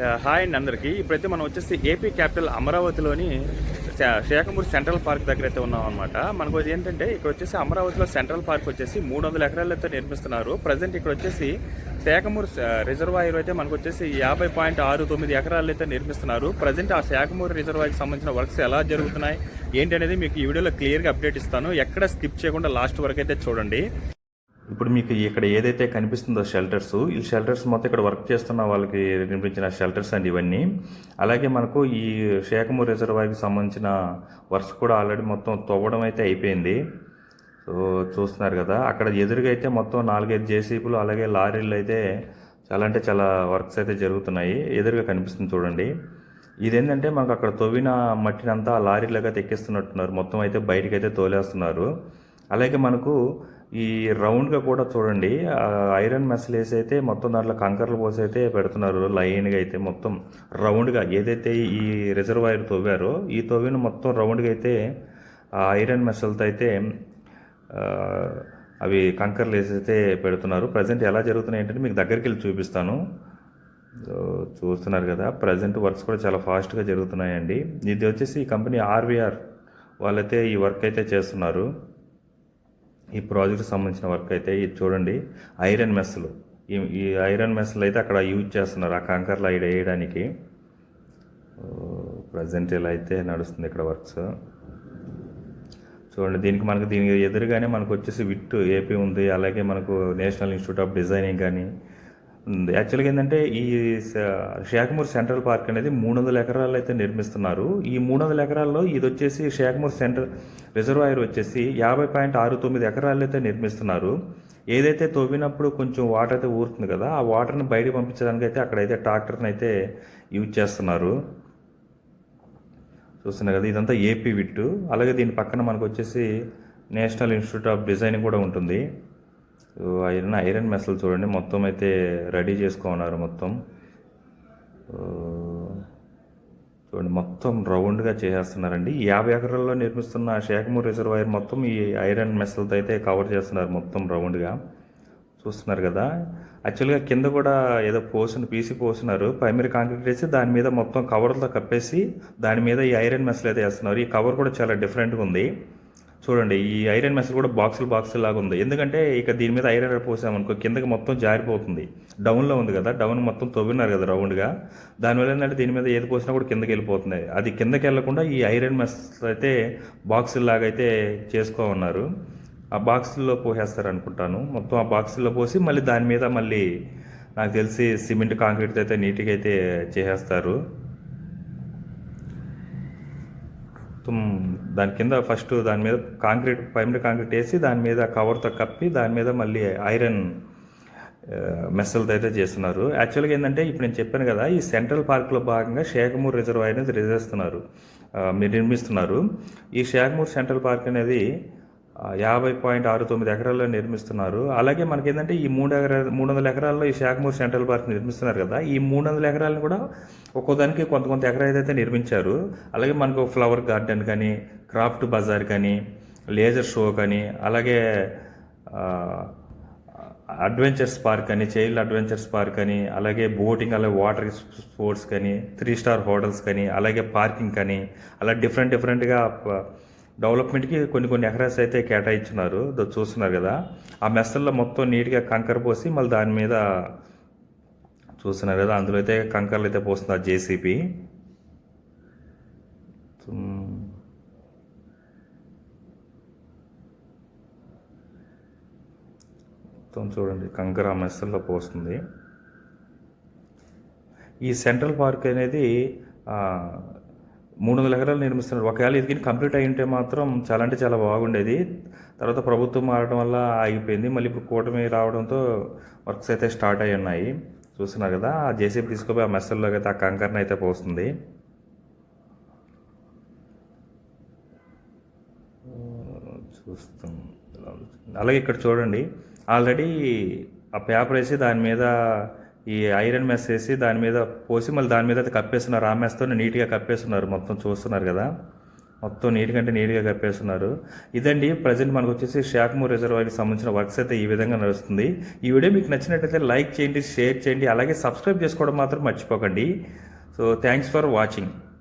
Hi అండి అందరికీ. ఇప్పుడైతే మనం వచ్చేసి ఏపీ క్యాపిటల్ అమరావతిలోని శే- శేఖమూరి సెంట్రల్ పార్క్ దగ్గర అయితే ఉన్నాం అనమాట మనకు ఏంటంటే ఇక్కడ వచ్చేసి అమరావతిలో సెంట్రల్ పార్క్ వచ్చేసి మూడు వందల ఎకరాలతో నిర్మిస్తున్నారు. ప్రజెంట్ ఇక్కడ వచ్చేసి శేఖమూర్ రిజర్వాయర్ అయితే మనకు వచ్చేసి యాభై పాయింట్ ఆరు తొమ్మిది ఎకరాలు అయితే నిర్మిస్తున్నారు. ప్రజెంట్ ఆ శేఖమూరు రిజర్వాయర్కి సంబంధించిన వర్క్స్ ఎలా జరుగుతున్నాయి? ఏంటి అనేది మీకు ఈ వీడియోలో క్లియర్గా అప్డేట్ ఇస్తాను. ఎక్కడ స్కిప్ చేయకుండా లాస్ట్ వరకు అయితే చూడండి. ఇప్పుడు మీకు ఇక్కడ ఏదైతే కనిపిస్తుందో షెల్టర్స్ ఈ షెల్టర్స్ మొత్తం ఇక్కడ వర్క్ చేస్తున్న వాళ్ళకి నిర్మించిన షెల్టర్స్ అండి ఇవన్నీ. అలాగే మనకు ఈ శేఖమూరు రిజర్వాయర్కి సంబంధించిన వర్క్స్ కూడా ఆల్రెడీ మొత్తం తవ్వడం అయితే అయిపోయింది. సో చూస్తున్నారు కదా అక్కడ ఎదురుగా అయితే మొత్తం నాలుగైదు జేసీబీలు అలాగే లారీలు అయితే చాలా అంటే చాలా వర్క్స్ అయితే జరుగుతున్నాయి. ఎదురుగా కనిపిస్తుంది చూడండి. ఇదేంటంటే మనకు అక్కడ తవ్విన మట్టినంతా లారీలుగా తెక్కిస్తున్నట్టున్నారు మొత్తం అయితే బయటకైతే అయితే తోలేస్తున్నారు. అలాగే మనకు ఈ రౌండ్గా కూడా చూడండి ఐరన్ మెస్లు వేసైతే అయితే మొత్తం దాంట్లో కంకర్లు పోసి అయితే పెడుతున్నారు లైన్గా అయితే మొత్తం రౌండ్గా ఏదైతే ఈ రిజర్వాయర్ తవ్వారో ఈ తవ్విన మొత్తం రౌండ్గా అయితే ఐరన్ మెస్లతో అయితే అవి కంకర్లు వేసి అయితే పెడుతున్నారు. ప్రజెంట్ ఎలా జరుగుతున్నాయి ఏంటంటే మీకు దగ్గరికి వెళ్ళి చూపిస్తాను. చూస్తున్నారు కదా ప్రజెంట్ వర్క్స్ కూడా చాలా ఫాస్ట్గా జరుగుతున్నాయండి. ఇది వచ్చేసి ఈ కంపెనీ ఆర్వీఆర్ వాళ్ళైతే ఈ వర్క్ అయితే చేస్తున్నారు. ఈ ప్రాజెక్ట్ సంబంధించిన వర్క్ అయితే ఇది చూడండి ఐరన్ మెస్లు ఈ ఈ ఐరన్ మెస్లు అయితే అక్కడ యూజ్ చేస్తున్నారు ఆ కంకర్లు ఐడ వేయడానికి. ప్రజెంట్ ఇలా అయితే నడుస్తుంది ఇక్కడ వర్క్స్. చూడండి దీనికి మనకు దీనికి ఎదురుగానే మనకు వచ్చేసి విట్ ఏపీ ఉంది అలాగే మనకు నేషనల్ ఇన్స్టిట్యూట్ ఆఫ్ డిజైనింగ్ కానీ యాక్చువల్గా ఏంటంటే ఈ స- షేఖమూర్ సెంట్రల్ పార్క్ అనేది మూడు వందల ఎకరాలు అయితే నిర్మిస్తున్నారు. ఈ మూడు వందల ఎకరాల్లో ఇది వచ్చేసి షేఖమూర్ సెంట్రల్ రిజర్వాయర్ వచ్చేసి యాభై పాయింట్ ఆరు తొమ్మిది ఎకరాలు అయితే నిర్మిస్తున్నారు. ఏదైతే తవ్వినప్పుడు కొంచెం వాటర్ అయితే ఊరుతుంది కదా ఆ వాటర్ని బయటకు పంపించడానికి అయితే అక్కడైతే ట్రాక్టర్ని అయితే యూజ్ చేస్తున్నారు. చూస్తున్నారు కదా ఇదంతా ఏపీ విట్టు. అలాగే దీని పక్కన మనకు వచ్చేసి నేషనల్ ఇన్స్టిట్యూట్ ఆఫ్ డిజైనింగ్ కూడా ఉంటుంది. సో ఐరన్ ఐరన్ మెస్లు చూడండి. మొత్తం అయితే రెడీ చేసుకోన్నారు మొత్తం. చూడండి మొత్తం రౌండ్గా చేసేస్తున్నారండి. యాభై ఎకరాల్లో నిర్మిస్తున్న శేఖమూర్ రిజర్వాయర్ మొత్తం ఈ ఐరన్ మెస్లతో అయితే కవర్ చేస్తున్నారు మొత్తం రౌండ్గా. చూస్తున్నారు కదా. యాక్చువల్గా కింద కూడా ఏదో పోసిన పీసి పోసినారు. ప్రైమరీ కాంక్రీట్ వేసి దాని మీద మొత్తం కవర్తో కప్పేసి దాని మీద ఈ ఐరన్ మెస్లు అయితే వేస్తున్నారు. ఈ కవర్ కూడా చాలా డిఫరెంట్గా ఉంది. చూడండి ఈ ఐరన్ మెస్ కూడా బాక్సులు బాక్సులు లాగా ఉంది. ఎందుకంటే ఇక దీని మీద ఐరన్ పోసామనుకో కిందకి మొత్తం జారిపోతుంది. డౌన్లో ఉంది కదా డౌన్ మొత్తం తవ్వినారు కదా రౌండ్గా దానివల్ల ఏంటంటే దీని మీద ఏది పోసినా కూడా కిందకి వెళ్ళిపోతుంది. అది కిందకి వెళ్ళకుండా ఈ ఐరన్ మెస్ అయితే బాక్సులు లాగా అయితే చేసుకోమన్నారు ఆ బాక్సుల్లో పోసేస్తారు అనుకుంటాను. మొత్తం ఆ బాక్సుల్లో పోసి మళ్ళీ దాని మీద మళ్ళీ నాకు తెలిసి సిమెంట్ కాంక్రీట్ అయితే నీట్గా అయితే చేసేస్తారు. మొత్తం దాని కింద ఫస్ట్ దాని మీద కాంక్రీట్ ప్రైమరీ కాంక్రీట్ వేసి దాని మీద కవర్తో కప్పి దాని మీద మళ్ళీ ఐరన్ మెస్సలతో అయితే చేస్తున్నారు. యాక్చువల్గా ఏంటంటే ఇప్పుడు నేను చెప్పాను కదా ఈ సెంట్రల్ పార్క్లో భాగంగా షేఖమూర్ రిజర్వాయర్ అనేది రిజర్వేస్తున్నారు మీరు నిర్మిస్తున్నారు. ఈ షేఖమూర్ సెంట్రల్ పార్క్ అనేది యాభై పాయింట్ ఆరు తొమ్మిది ఎకరాల్లో నిర్మిస్తున్నారు. అలాగే మనకి ఏంటంటే ఈ మూడు ఎకరా మూడు వందల ఎకరాల్లో ఈ షాక్మూర్ సెంట్రల్ పార్క్ నిర్మిస్తున్నారు కదా ఈ మూడు వందల ఎకరాలను కూడా ఒక్కోదానికి కొంత కొంత ఎకరా ఏదైతే నిర్మించారు అలాగే మనకు ఫ్లవర్ గార్డెన్ కానీ క్రాఫ్ట్ బజార్ కానీ లేజర్ షో కానీ అలాగే అడ్వెంచర్స్ పార్క్ అని చైల్డ్ అడ్వెంచర్స్ పార్క్ అని అలాగే బోటింగ్ అలాగే వాటర్ స్పోర్ట్స్ కానీ త్రీ స్టార్ హోటల్స్ కానీ అలాగే పార్కింగ్ కానీ అలా డిఫరెంట్ డిఫరెంట్గా డెవలప్మెంట్కి కొన్ని కొన్ని ఎకరాస్ అయితే కేటాయించున్నారు దో చూస్తున్నారు కదా. ఆ మెస్సల్లో మొత్తం నీట్గా కంకర పోసి మళ్ళీ దాని మీద చూస్తున్నారు కదా. అందులో అయితే కంకర్లు అయితే పోస్తుంది ఆ జేసీపీ మొత్తం చూడండి కంకర ఆ మెస్సల్లో పోస్తుంది. ఈ సెంట్రల్ పార్క్ అనేది మూడు వందల ఎకరాలు నిర్మిస్తున్నారు. ఒకవేళ ఇది కంప్లీట్ అయి ఉంటే మాత్రం చాలా అంటే చాలా బాగుండేది. తర్వాత ప్రభుత్వం మారడం వల్ల ఆగిపోయింది. మళ్ళీ ఇప్పుడు కూటమి రావడంతో వర్క్స్ అయితే స్టార్ట్ అయి ఉన్నాయి. చూస్తున్నారు కదా ఆ జేసీబీ తీసుకుపోయి ఆ మెస్సల్లోకి అయితే ఆ కంకర్ని అయితే పోస్తుంది. చూస్తాం అలాగే ఇక్కడ చూడండి. ఆల్రెడీ ఆ పేపర్ వేసి దాని మీద ఈ ఐరన్ మెస్ వేసి దాని మీద పోసి మళ్ళీ దాని మీద కప్పేస్తున్నారు. ఆ మెస్తో నీట్గా కప్పేస్తున్నారు మొత్తం చూస్తున్నారు కదా. మొత్తం నీట్గా కంటే నీట్గా కప్పేస్తున్నారు. ఇదండి ప్రజెంట్ మనకు వచ్చేసి షాక్మూర్ రిజర్వాయర్కి సంబంధించిన వర్క్స్ అయితే ఈ విధంగా నడుస్తుంది. ఈ వీడియో మీకు నచ్చినట్లయితే లైక్ చేయండి షేర్ చేయండి అలాగే సబ్స్క్రైబ్ చేసుకోవడం మాత్రం మర్చిపోకండి. So thanks for watching.